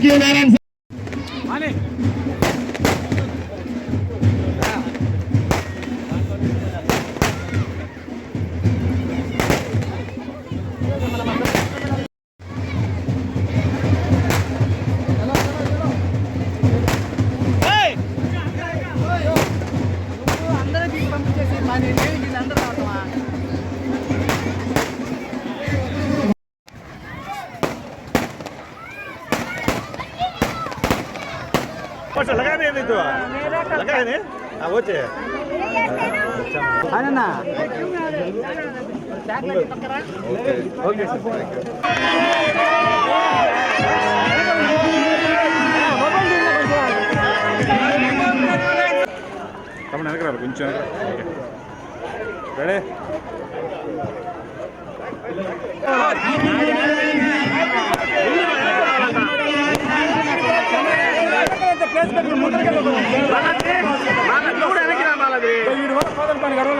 thank you, man. लगा नहीं नहीं तो लगा है नहीं हाँ वो चाहिए అన్న ओके తమ్ముడు వెనకరారు కొంచెం రెడీ నేను ఆడాను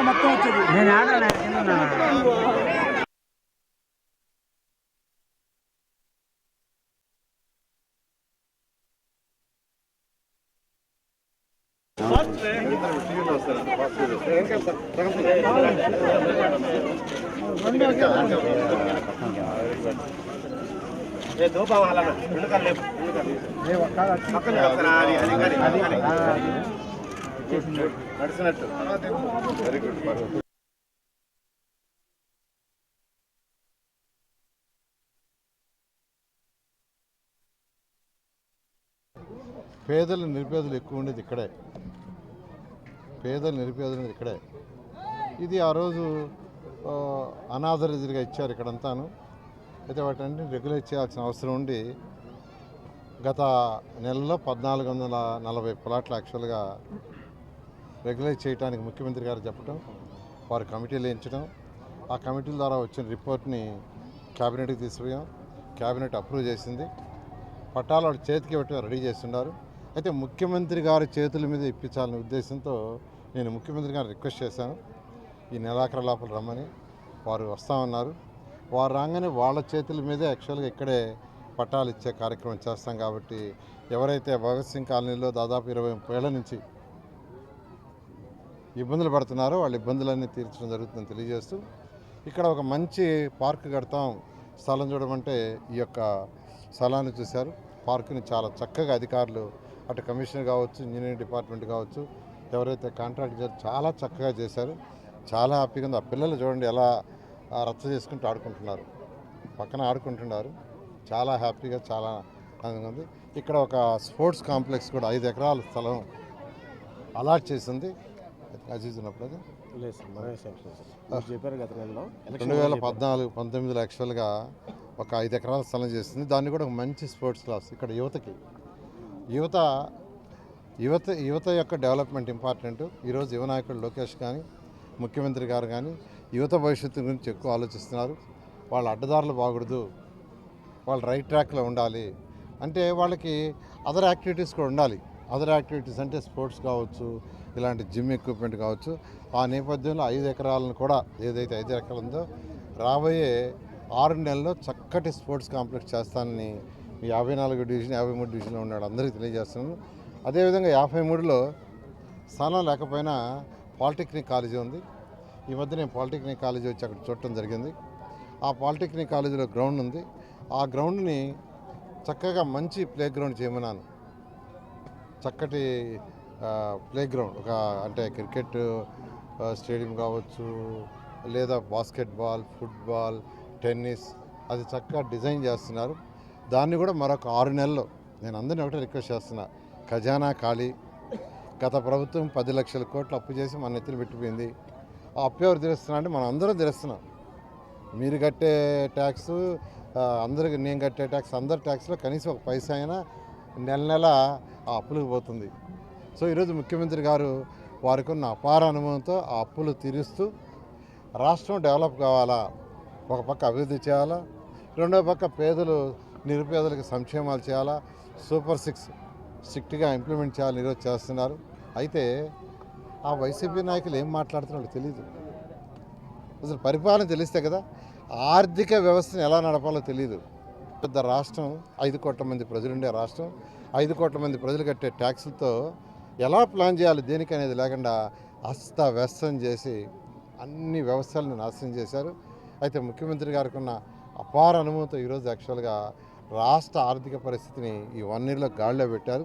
మొత్తం వచ్చింది నేను ఆడాలి Thank you. నడిచినట్టు. వెరీ గుడ్ పేదలు నిరుపేదలు ఎక్కువ ఉండేది ఇక్కడే. పేదలు నిరుపేదలు ఇక్కడే. ఇది ఆ రోజు ఆ, ఇచ్చారు ఇక్కడంతాను. అయితే వాటిని రెగ్యులేట్ చేయాల్సిన అవసరం ఉండి గత నెలలో పద్నాలుగు వందల నలభై ప్లాట్లు యాక్చువల్గా రెగ్యులేట్ చేయడానికి ముఖ్యమంత్రి గారు చెప్పడం వారు కమిటీలు ఎంచడం ఆ కమిటీల ద్వారా వచ్చిన రిపోర్ట్ని క్యాబినెట్కి తీసుకుపోయాం. క్యాబినెట్ అప్రూవ్ చేసింది. పట్టాలు వాడు చేతికి ఇవ్వటం రెడీ చేస్తున్నారు. అయితే ముఖ్యమంత్రి గారి చేతుల మీద ఇప్పించాలనే ఉద్దేశంతో నేను ముఖ్యమంత్రి గారిని రిక్వెస్ట్ చేశాను. ఈ నెలాఖరు లోపల రమ్మని వారు వస్తామన్నారు వారు రాగానే వాళ్ళ చేతుల మీద యాక్చువల్గా ఇక్కడే పట్టాలు ఇచ్చే కార్యక్రమం చేస్తాం కాబట్టి ఎవరైతే భగత్ సింగ్ కాలనీలో దాదాపు ఇరవై ముప్పై నుంచి ఇబ్బందులు పడుతున్నారో వాళ్ళ ఇబ్బందులన్నీ తీర్చడం జరుగుతుందని తెలియజేస్తూ ఇక్కడ ఒక మంచి పార్క్ కడతాం స్థలం చూడమంటే ఈ యొక్క స్థలాన్ని చూశారు. పార్కుని చాలా చక్కగా అధికారులు అటు కమిషనర్ కావచ్చు ఇంజనీరింగ్ డిపార్ట్మెంట్ కావచ్చు ఎవరైతే కాంట్రాక్ట్ చాలా చక్కగా చేశారు. చాలా హ్యాపీగా ఉంది. ఆ పిల్లలు చూడండి ఎలా రచ్చ చేసుకుంటూ ఆడుకుంటున్నారు. పక్కన ఆడుకుంటున్నారు. చాలా హ్యాపీగా చాలా ఆనందంగా ఉంది. ఇక్కడ ఒక స్పోర్ట్స్ కాంప్లెక్స్ కూడా ఐదు ఎకరాల స్థలం అలాట్ చేసింది. అజీజ్ ఉన్నప్పుడు అది? రెండు వేల పద్నాలుగు పంతొమ్మిదిలో యాక్చువల్గా ఒక ఐదు ఎకరాల స్థలం చేసింది. దాన్ని కూడా ఒక మంచి స్పోర్ట్స్ క్లాస్ ఇక్కడ యువతకి. యువత యువత యువత యొక్క డెవలప్మెంట్ ఇంపార్టెంట్. ఈరోజు యువ నాయకుడు లోకేష్ కానీ ముఖ్యమంత్రి గారు కానీ యువత భవిష్యత్తు గురించి ఎక్కువ ఆలోచిస్తున్నారు. వాళ్ళ అడ్డదారులు బాగూడదు. వాళ్ళు రైట్ ట్రాక్లో ఉండాలి. అంటే వాళ్ళకి అదర్ యాక్టివిటీస్ కూడా ఉండాలి. అదర్ యాక్టివిటీస్ అంటే స్పోర్ట్స్ కావచ్చు ఇలాంటి జిమ్ ఎక్విప్మెంట్ కావచ్చు. ఆ నేపథ్యంలో ఐదు ఎకరాలను కూడా ఏదైతే ఐదు ఎకరాలు ఉందో రాబోయే ఆరు నెలల్లో చక్కటి స్పోర్ట్స్ కాంప్లెక్స్ చేస్తానని ఈ యాభై నాలుగు డివిజన్ యాభై మూడు డివిజన్లో ఉన్నాడు అందరికీ తెలియజేస్తున్నాను. అదేవిధంగా యాభై మూడులో స్థానం లేకపోయినా పాలిటెక్నిక్ కాలేజీ ఉంది. ఈ మధ్య నేను పాలిటెక్నిక్ కాలేజీ వచ్చి అక్కడ చూడటం జరిగింది. ఆ పాలిటెక్నిక్ కాలేజీలో గ్రౌండ్ ఉంది. ఆ గ్రౌండ్ని చక్కగా మంచి ప్లే గ్రౌండ్ చేయమన్నాను. చక్కటి ప్లే గ్రౌండ్ ఒక అంటే క్రికెట్ స్టేడియం కావచ్చు లేదా బాస్కెట్బాల్ ఫుట్బాల్ టెన్నిస్ అది చక్కగా డిజైన్ చేస్తున్నారు. దాన్ని కూడా మరొక ఆరు నెలలు నేను అందరినీ ఒకటే రిక్వెస్ట్ చేస్తున్నా. ఖజానా ఖాళీ. గత ప్రభుత్వం పది లక్షల కోట్లు అప్పు చేసి మన నెత్తిన పెట్టిపోయింది. ఆ అప్పు తెలుస్తున్నా అంటే మనం అందరం తెలుస్తున్నాం. మీరు కట్టే ట్యాక్స్ అందరికి నేను కట్టే ట్యాక్స్ అందరి ట్యాక్స్లో కనీసం ఒక పైసా అయినా నెల నెల ఆ అప్పులకు పోతుంది. సో ఈరోజు ముఖ్యమంత్రి గారు వారికి ఉన్న అపార అనుభవంతో ఆ అప్పులు తీరుస్తూ రాష్ట్రం డెవలప్ కావాలా? ఒక పక్క అభివృద్ధి చేయాలా? రెండో పక్క పేదలు నిరుపేదలకు సంక్షేమాలు చేయాలా? సూపర్ సిక్స్ స్ట్రిక్ట్గా ఇంప్లిమెంట్ చేయాలని ఈరోజు చేస్తున్నారు. అయితే ఆ వైసీపీ నాయకులు ఏం మాట్లాడుతున్నారో తెలియదు అసలు పరిపాలన తెలిస్తే కదా ఆర్థిక వ్యవస్థను ఎలా నడపాలో తెలియదు పెద్ద రాష్ట్రం ఐదు కోట్ల మంది ప్రజలుండే రాష్ట్రం ఐదు కోట్ల మంది ప్రజలు కట్టే ట్యాక్సులతో ఎలా ప్లాన్ చేయాలి దేనికి అనేది లేకుండా అస్తవ్యస్తం చేసి అన్ని వ్యవస్థలను నాశనం చేశారు. అయితే ముఖ్యమంత్రి గారికి ఉన్న అపార అనుభవంతో ఈరోజు యాక్చువల్గా రాష్ట్ర ఆర్థిక పరిస్థితిని ఈ వన్ ఇయర్లో గాడిలో పెట్టారు.